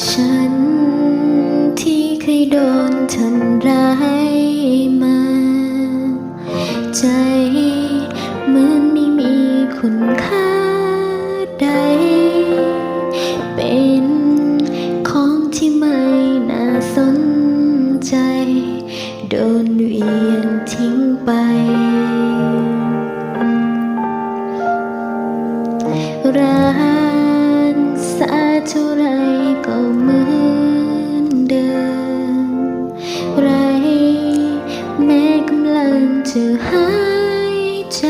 ฉันที่เคยโดนทำร้ายมา ใจเหมือนไม่มีคุณค่าใด เป็นของที่ไม่น่าสนใจ โดนเวียงทิ้งไปรักษาเท่าไร ก็เหมือนเดิม ไรแม้กำลังจะหายใจ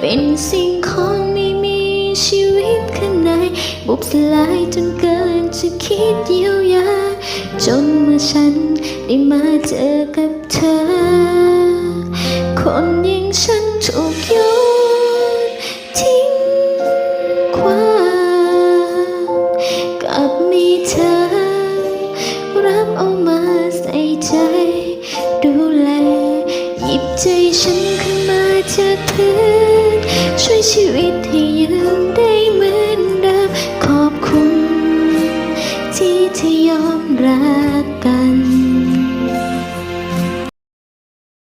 เป็นสิ่งของไม่มีชีวิตข้างใน บุบสลายจนเกินจะคิดเยียวยา จนเมื่อฉันได้มาเจอกับเธอ คนอย่างฉันถูกโย ธอ รับเอามาใส่ใจ ดูแล หยิบใจฉันขึ้นมาจากพื้น ช่วยชีวิตให้ยืนได้เหมือนเดิม ขอบคุณ ที่เธอยอมรักกัน